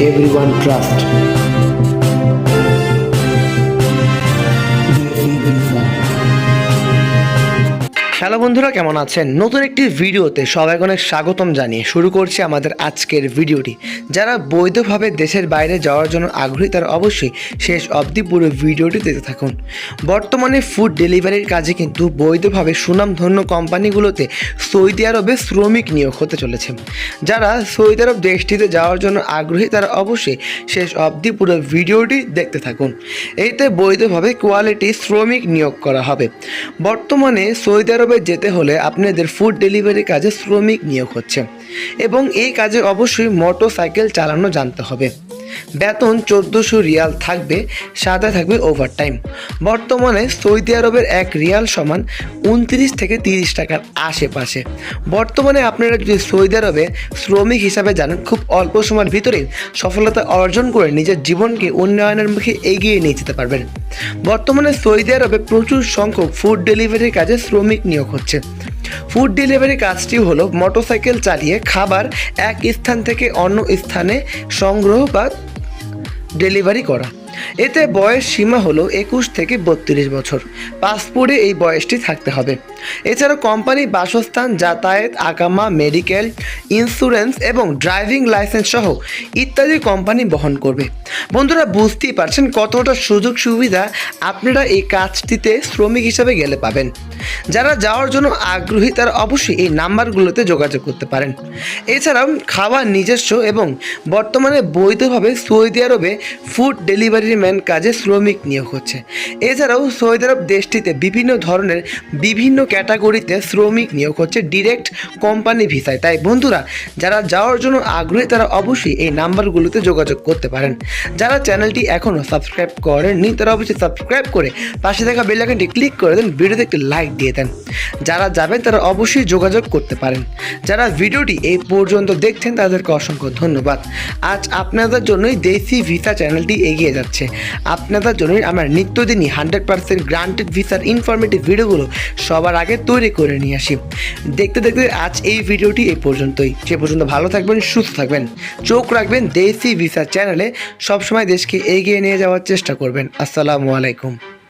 everyone trust. Hello বন্ধুরা, কেমন আছেন? নতুন একটি ভিডিওতে সবাইকে অনেক স্বাগতম জানিয়ে শুরু করছি আমাদের আজকের ভিডিওটি। যারা বৈধভাবে দেশের বাইরে যাওয়ার জন্য আগ্রহী, তারা অবশ্যই শেষ অবধি পুরো ভিডিওটি দেখতে থাকুন। বর্তমানে ফুড ডেলিভারির কাজে কিন্তু বৈধভাবে সুনামধন্য কোম্পানিগুলোতে সৌদি আরবে শ্রমিক নিয়োগ হতে চলেছে। যারা সৌদি আরব দেশটিতে যাওয়ার জন্য আগ্রহী, তারা অবশ্যই শেষ অবধি পুরো ভিডিওটি দেখতে থাকুন। এতে বৈধভাবে কোয়ালিটি শ্রমিক নিয়োগ করা হবে। বর্তমানে সৌদি আরবে যেতে হলে আপনাদের ফুড ডেলিভারি কাজে শ্রমিক নিয়োগ হচ্ছে। এবং এই কাজে অবশ্যই মোটরসাইকেল চালানো জানতে হবে। বেতন চোদ্দোশো রিয়াল থাকবে, সাথে থাকবে ওভারটাইম বর্তমানে সৌদি আরবের এক রিয়াল সমান উনত্রিশ থেকে তিরিশ টাকার আশেপাশে। বর্তমানে আপনারা যদি সৌদি আরবে শ্রমিক হিসাবে যান, খুব অল্প সময়ের ভিতরেই সফলতা অর্জন করে নিজের জীবনকে উন্নয়নের মুখে এগিয়ে নিয়ে যেতে পারবেন। বর্তমানে সৌদি আরবে প্রচুর সংখ্যক ফুড ডেলিভারির কাজে শ্রমিক নিয়োগ হচ্ছে। ফুড ডেলিভারি কাজটি হলো মোটরসাইকেল চালিয়ে খাবার এক স্থান থেকে অন্য স্থানে সংগ্রহ বা ডেলিভারি করা। এতে বয়স সীমা হলো একুশ থেকে বত্রিশ বছর। পাসপোর্টে এই বয়সটি থাকতে হবে। এছাড়া কোম্পানি বাসস্থান, যাতায়াত আকামা মেডিকেল, ইন্স্যুরেন্স এবং ড্রাইভিং লাইসেন্স সহ ইত্যাদি কোম্পানি বহন করবে। বন্ধুরা, বুঝতেই পারছেন কতটা সুযোগ সুবিধা আপনারা এই কাজটিতে শ্রমিক হিসাবে গেলে পাবেন। যারা যাওয়ার জন্য আগ্রহী, তারা অবশ্যই এই নাম্বারগুলোতে যোগাযোগ করতে পারেন। এছাড়াও খাবার নিজস্ব এবং বর্তমানে বৈধভাবে সৌদি আরবে ফুড ডেলিভারি ম্যান কাজে শ্রমিক নিয়োগ হচ্ছে। এছাড়াও সৌদি আরব দেশটিতে বিভিন্ন ধরনের বিভিন্ন ক্যাটাগরিতে শ্রমিক নিয়োগ হচ্ছে ডিরেক্ট কোম্পানি ভিসায়। তাই বন্ধুরা, যারা যাওয়ার জন্য আগ্রহী, তারা অবশ্যই এই নাম্বারগুলোতে যোগাযোগ করতে পারেন। যারা চ্যানেলটি এখনও সাবস্ক্রাইব করেননি, তারা অবশ্যই সাবস্ক্রাইব করে পাশে থাকা বেল আইকনটি ক্লিক করে দেন, ভিডিওতে একটি লাইক দিয়ে দেন। যারা যাবেন, তারা অবশ্যই যোগাযোগ করতে পারেন। যারা ভিডিওটি এই পর্যন্ত দেখছেন, তাদেরকে অসংখ্য ধন্যবাদ। আজ আপনাদের জন্যই দেশি ভিসা চ্যানেলটি এগিয়ে যাচ্ছে। আপনাদের জন্য আমার নিত্যদিনই হান্ড্রেড পার্সেন্ট গ্রান্টেড ভিসার ইনফরমেটিভ ভিডিওগুলো সবার আগে তৈরি করে নিয়ে আসি। দেখতে দেখতে আজ এই ভিডিওটি এই পর্যন্তই। সে পর্যন্ত ভালো থাকবেন, সুস্থ থাকবেন। চোখ রাখবেন দেশি ভিসা চ্যানেলে। সবসময় দেশকে এগিয়ে নিয়ে যাওয়ার চেষ্টা করবেন। আসসালামু আলাইকুম।